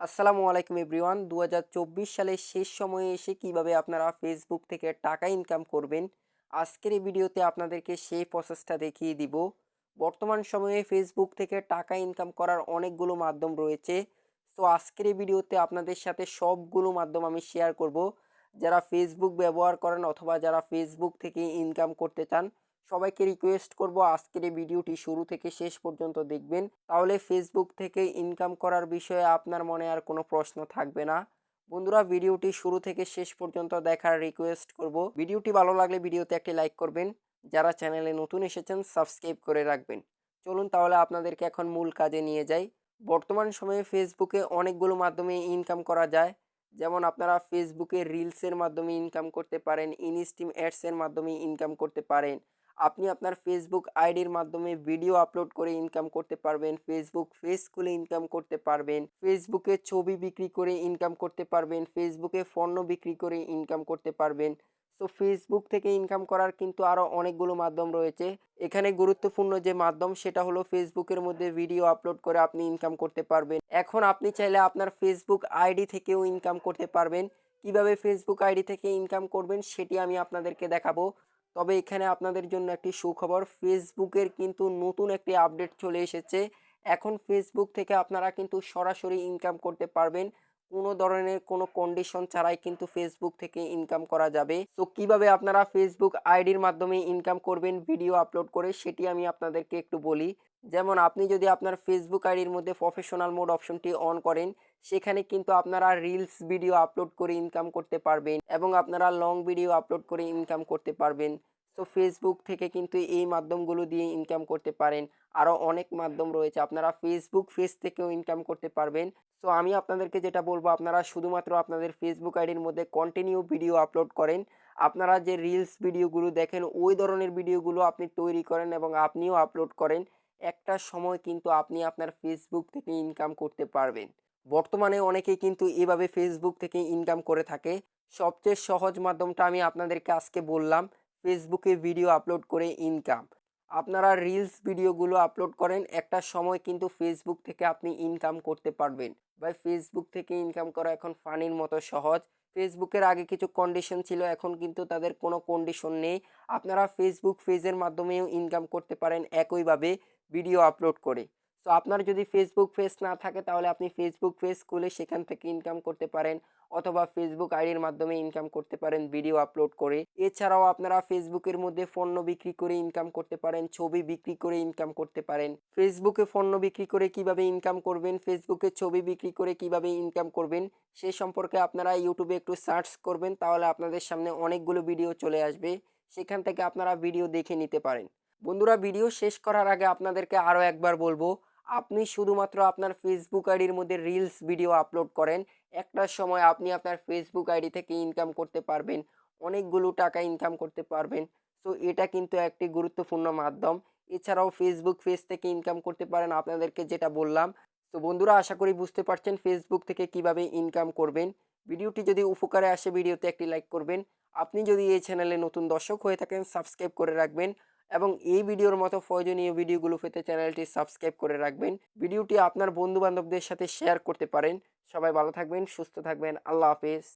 আসসালামু আলাইকুম এভরিওয়ান। দু সালের শেষ সময়ে এসে কীভাবে আপনারা ফেসবুক থেকে টাকা ইনকাম করবেন, আজকের এই ভিডিওতে আপনাদেরকে সেই প্রসেসটা দেখিয়ে দিব। বর্তমান সময়ে ফেসবুক থেকে টাকা ইনকাম করার অনেকগুলো মাধ্যম রয়েছে। তো আজকের এই ভিডিওতে আপনাদের সাথে সবগুলো মাধ্যম আমি শেয়ার করব। যারা ফেসবুক ব্যবহার করেন অথবা যারা ফেসবুক থেকে ইনকাম করতে চান সবাইকে রিকোয়েস্ট করব আজকের এই ভিডিওটি শুরু থেকে শেষ পর্যন্ত দেখবেন। তাহলে ফেসবুক থেকে ইনকাম করার বিষয়ে আপনার মনে আর কোনো প্রশ্ন থাকবে না। বন্ধুরা ভিডিওটি শুরু থেকে শেষ পর্যন্ত দেখার রিকোয়েস্ট করব। ভিডিওটি ভালো লাগলে ভিডিওতে একটি লাইক করবেন। যারা চ্যানেলে নতুন এসেছেন সাবস্ক্রাইব করে রাখবেন। চলুন তাহলে আপনাদেরকে এখন মূল কাজে নিয়ে যাই। বর্তমান সময়ে ফেসবুকে অনেকগুলো মাধ্যমে ইনকাম করা যায়। যেমন আপনারা ফেসবুকে রিলসের মাধ্যমে ইনকাম করতে পারেন ইনস্টিম অ্যাডসের মাধ্যমে ইনকাম করতে পারেন। আপনি আপনার ফেসবুক আইডির মাধ্যমে ভিডিও আপলোড করে ইনকাম করতে পারবেন ফেসবুক ফেস খুলে ইনকাম করতে পারবেন ফেসবুকে ছবি বিক্রি করে ইনকাম করতে পারবেন ফেসবুকে পণ্য বিক্রি করে ইনকাম করতে পারবেন। তো ফেসবুক থেকে ইনকাম করার কিন্তু আরও অনেকগুলো মাধ্যম রয়েছে। এখানে গুরুত্বপূর্ণ যে মাধ্যম সেটা হলো ফেসবুকের মধ্যে ভিডিও আপলোড করে আপনি ইনকাম করতে পারবেন। এখন আপনি চাইলে আপনার ফেসবুক আইডি থেকেও ইনকাম করতে পারবেন। কীভাবে ফেসবুক আইডি থেকে ইনকাম করবেন সেটি আমি আপনাদেরকে দেখাবো। তবে এখানে আপনাদের জন্য একটি সুখবর, ফেসবুকের কিন্তু নতুন একটি আপডেট চলে এসেছে। এখন ফেসবুক থেকে আপনারা কিন্তু সরাসরি ইনকাম করতে পারবেন। কোনো ধরনের কোনো কন্ডিশন ছাড়াই কিন্তু ফেসবুক থেকে ইনকাম করা যাবে। তো কীভাবে আপনারা ফেসবুক আইডির মাধ্যমে ইনকাম করবেন ভিডিও আপলোড করে, সেটি আমি আপনাদেরকে একটু বলি। যেমন, আপনি যদি আপনার ফেসবুক আইডির মধ্যে প্রফেশনাল মোড অপশনটি অন করেন, সেখানে কিন্তু আপনারা রিলস ভিডিও আপলোড করে ইনকাম করতে পারবেন এবং আপনারা লং ভিডিও আপলোড করে ইনকাম করতে পারবেন। তো ফেসবুক থেকে কিন্তু এই মাধ্যমগুলো দিয়ে ইনকাম করতে পারেন। আরও অনেক মাধ্যম রয়েছে, আপনারা ফেসবুক ফেস থেকেও ইনকাম করতে পারবেন। তো আমি আপনাদেরকে যেটা বলব, আপনারা শুধুমাত্র আপনাদের ফেসবুক আইডির মধ্যে কন্টিনিউ ভিডিও আপলোড করেন। আপনারা যে রিলস ভিডিওগুলো দেখেন, ওই ধরনের ভিডিওগুলো আপনি তৈরি করেন এবং আপনিও আপলোড করেন। একটা সময় কিন্তু আপনি আপনার ফেসবুক থেকে ইনকাম করতে পারবেন। বর্তমানে অনেকেই কিন্তু এভাবে ফেসবুক থেকে ইনকাম করে থাকে। সবচেয়ে সহজ মাধ্যমটা আমি আপনাদেরকে আজকে বললাম ফেসবুকে ভিডিও আপলোড করে ইনকাম আপনারা রিলস ভিডিওগুলো আপলোড করেন, একটা সময় কিন্তু ফেসবুক থেকে আপনি ইনকাম করতে পারবেন। ভাই ফেসবুক থেকে ইনকাম করা এখন ফানির মতো সহজ। ফেসবুকের আগে কিছু কন্ডিশন ছিল, এখন কিন্তু তাদের কোনো কন্ডিশন নেই। আপনারা ফেসবুক পেজের মাধ্যমেও ইনকাম করতে পারেন একইভাবে ভিডিও আপলোড করে। তো আপনার যদি ফেসবুক পেজ না থাকে, তাহলে আপনি ফেসবুক পেজ খুলে সেখান থেকে ইনকাম করতে পারেন অথবা ফেসবুক আইডির মাধ্যমে ইনকাম করতে পারেন ভিডিও আপলোড করে। এছাড়াও আপনারা ফেসবুকের মধ্যে পণ্য বিক্রি করে ইনকাম করতে পারেন, ছবি বিক্রি করে ইনকাম করতে পারেন। ফেসবুকে পণ্য বিক্রি করে কীভাবে ইনকাম করবেন ফেসবুকে ছবি বিক্রি করে কীভাবে ইনকাম করবেন, সে সম্পর্কে আপনারা ইউটিউবে একটু সার্চ করবেন, তাহলে আপনাদের সামনে অনেকগুলো ভিডিও চলে আসবে। সেখান থেকে আপনারা ভিডিও দেখে নিতে পারেন। বন্ধুরা ভিডিও শেষ করার আগে আপনাদেরকে আরও একবার বলব আপনি শুধুমাত্র আপনার ফেসবুক আইডির মধ্যে রিলস ভিডিও আপলোড করেন, একটা সময় আপনি আপনার ফেসবুক আইডি থেকে ইনকাম করতে পারবেন, অনেকগুলো টাকা ইনকাম করতে পারবেন। তো এটা কিন্তু একটি গুরুত্বপূর্ণ মাধ্যম। এছাড়াও ফেসবুক পেজ থেকে ইনকাম করতে পারেন আপনাদেরকে যেটা বললাম। তো বন্ধুরা, আশা করি বুঝতে পারছেন ফেসবুক থেকে কীভাবে ইনকাম করবেন। ভিডিওটি যদি উপকারে আসে, ভিডিওতে একটি লাইক করবেন। আপনি যদি এই চ্যানেলে নতুন দর্শক হয়ে থাকেন সাবস্ক্রাইব করে রাখবেন। এবং এই ভিডিওর মতো প্রয়োজনীয় ভিডিওগুলো পেতে চ্যানেলটি সাবস্ক্রাইব করে রাখবেন। ভিডিওটি আপনার বন্ধু বান্ধবদের সাথে শেয়ার করতে পারেন। সবাই ভালো থাকবেন, সুস্থ থাকবেন। আল্লাহ হাফেজ।